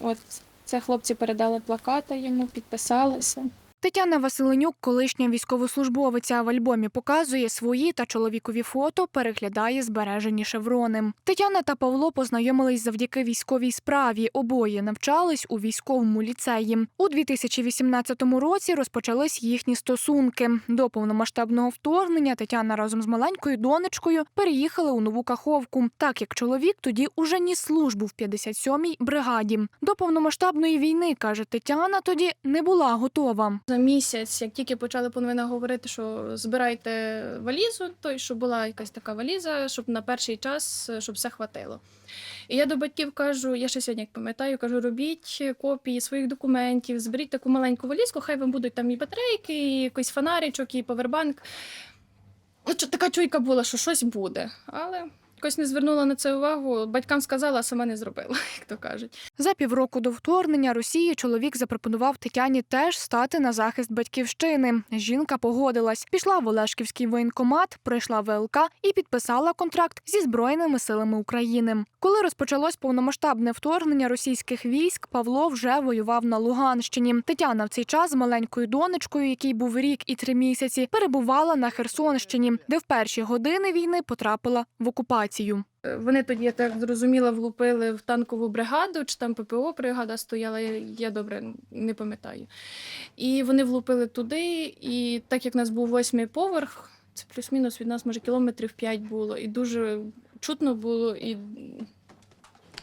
От це хлопці передали плакати йому, підписалися. Тетяна Василенюк, колишня військовослужбовиця в альбомі, показує свої та чоловікові фото, переглядає збережені шеврони. Тетяна та Павло познайомились завдяки військовій справі. Обоє навчались у військовому ліцеї. У 2018 році розпочались їхні стосунки. До повномасштабного вторгнення Тетяна разом з маленькою донечкою переїхали у нову каховку, так як чоловік тоді уже ніс службу в 57-й бригаді. До повномасштабної війни каже Тетяна, тоді не була готова. За місяць, як тільки почали по новинах говорити, що збирайте валізу, то й щоб була якась така валіза, щоб на перший час е, щоб все хватило. І я до батьків кажу, я ще сьогодні як пам'ятаю, кажу, робіть копії своїх документів, зберіть таку маленьку валізку, хай вам будуть там і батарейки, і якийсь фонаричок, і повербанк. От така чуйка була, що щось буде. Але якось не звернула на це увагу. Батькам сказала, а сама не зробила, як то кажуть. За півроку до вторгнення Росії чоловік запропонував Тетяні теж стати на захист батьківщини. Жінка погодилась, пішла в Олешківський воєнкомат, пройшла ВЛК і підписала контракт зі збройними силами України. Коли розпочалось повномасштабне вторгнення російських військ, Павло вже воював на Луганщині. Тетяна в цей час з маленькою донечкою, якій був рік і три місяці, перебувала на Херсонщині, де в перші години війни потрапила в окупацію. Е, Вони тоді, я так зрозуміла, влупили в танкову бригаду, чи там ППО бригада стояла, я, добре не пам'ятаю. І вони влупили туди, і так як у нас був восьмий поверх, це плюс-мінус від нас, може, кілометрів 5 було, і дуже чутно було, і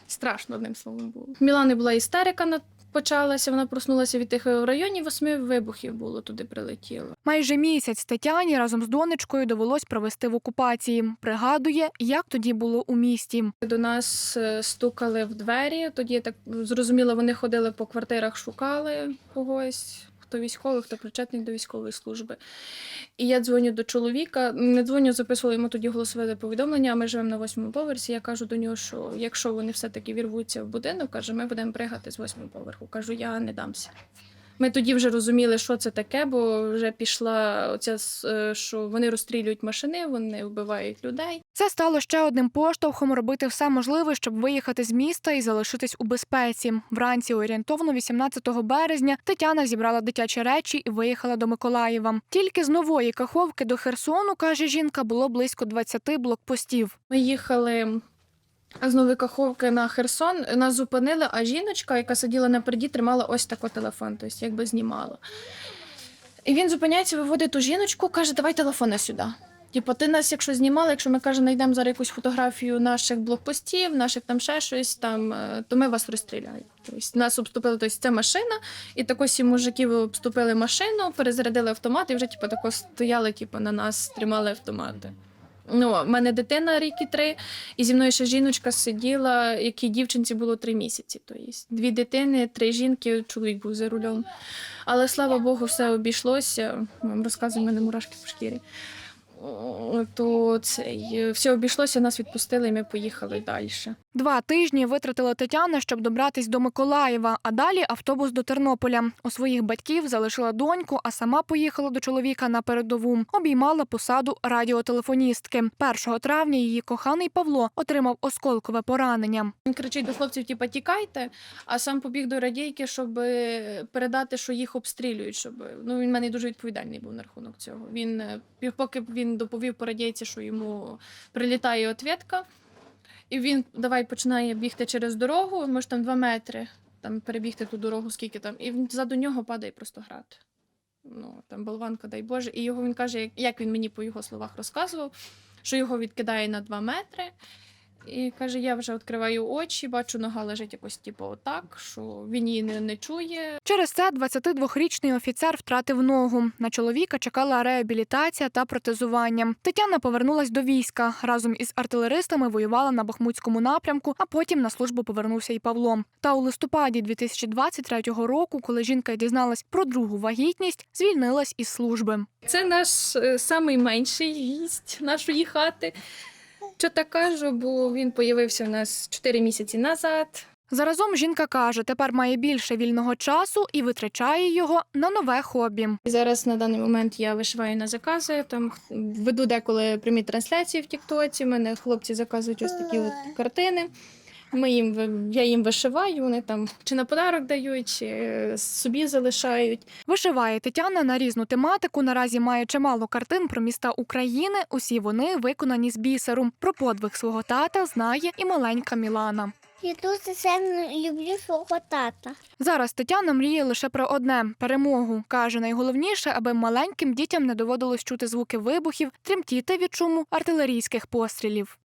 страшно одним словом було. Мілани була істерика на почалася, вона проснулася від тих в районі восьми вибухів було, туди прилетіло. Майже місяць Тетяні разом з донечкою довелось провести в окупації. Пригадує, як тоді було у місті. До нас е, стукали в двері. Тоді так зрозуміло, вони ходили по квартирах, шукали когось, хто військовий, хто причетний до військової служби. І я дзвоню до чоловіка. Не дзвоню, записувала йому тоді голосове повідомлення. а Ми живемо на восьмому поверсі. Я кажу до нього, що якщо вони все-таки вірвуться в будинок, каже, ми будемо пригати з восьмого поверху. Кажу, я не дамся. Ми тоді вже розуміли, що це таке, бо вже пішла оця, е, що вони розстрілюють машини, вони вбивають людей. Це стало ще одним поштовхом робити все можливе, щоб виїхати з міста і залишитись у безпеці. Вранці, орієнтовно 18 березня, Тетяна зібрала дитячі речі і виїхала до Миколаєва. Тільки з нової каховки до Херсону, каже жінка, було близько 20 блокпостів. Ми їхали з Нової Каховки на Херсон. Нас зупинили, а жіночка, яка сиділа напереді, тримала ось такий телефон, тобто якби знімала. І він зупиняється, виводить ту жіночку, каже, давай телефона сюди. Типу, ти нас, якщо знімала, якщо ми каже, знайдемо зараз якусь фотографію наших блокпостів, наших там ще щось, там, е, то ми вас розстріляємо. Тобто нас обступили, тобто це машина, і тако сім мужиків обступили машину, перезарядили автомат, і вже типу, тако стояли, типу, на нас тримали автомати. Ну, в мене дитина рік і три, і зі мною ще жіночка сиділа, якій дівчинці було три місяці. Тобто дві дитини, три жінки, чоловік був за рулем. Але слава Богу, все обійшлося. Вам розказую, в мене мурашки по шкірі. То це все обійшлося, нас відпустили, і ми поїхали далі. Два тижні витратила Тетяна, щоб добратись до Миколаєва, а далі автобус до Тернополя. У своїх батьків залишила доньку, а сама поїхала до чоловіка на передову. Обіймала посаду радіотелефоністки. 1 травня її коханий Павло отримав осколкове поранення. Він кричить до хлопців, типа, тікайте, а сам побіг до радійки, щоб е, передати, що їх обстрілюють. Щоб... Ну, він мене дуже відповідальний був на рахунок цього. Він, е, поки він доповів по радійці, що йому прилітає ответка, і він давай починає бігти через дорогу, може там два метри, там перебігти ту дорогу, скільки там, і він ззаду нього падає просто град. Ну, там болванка, дай Боже. І його він каже, як- він мені по його словах розказував, що його відкидає на два метри. І каже: я вже відкриваю очі, бачу, нога лежить якось, типу, отак, що він її не, не чує. Через це 22-річний офіцер втратив ногу. На чоловіка чекала реабілітація та протезування. Тетяна повернулась до війська. Разом із артилеристами воювала на Бахмутському напрямку, а потім на службу повернувся і Павло. Та у листопаді 2023 року, коли жінка дізналась про другу вагітність, звільнилась із служби. Це наш е, самий менший гість нашої хати. Що так кажу, бо він появився в нас 4 місяці назад. Заразом жінка каже, тепер має більше вільного часу і витрачає його на нове хобі. Зараз на даний момент я вишиваю на закази. Там веду деколи прямі трансляції в Тіктоці. Мене хлопці заказують ось такі от картини. Ми їм я їм вишиваю, вони там чи на подарок дають, чи е, собі залишають. Вишиває Тетяна на різну тематику. Наразі має чимало картин про міста України. Усі вони виконані з бісеру. Про подвиг свого тата знає і маленька Мілана. Я дуже сильно люблю свого тата. Зараз Тетяна мріє лише про одне перемогу. каже, найголовніше, аби маленьким дітям не доводилось чути звуки вибухів, тремтіти від шуму артилерійських пострілів.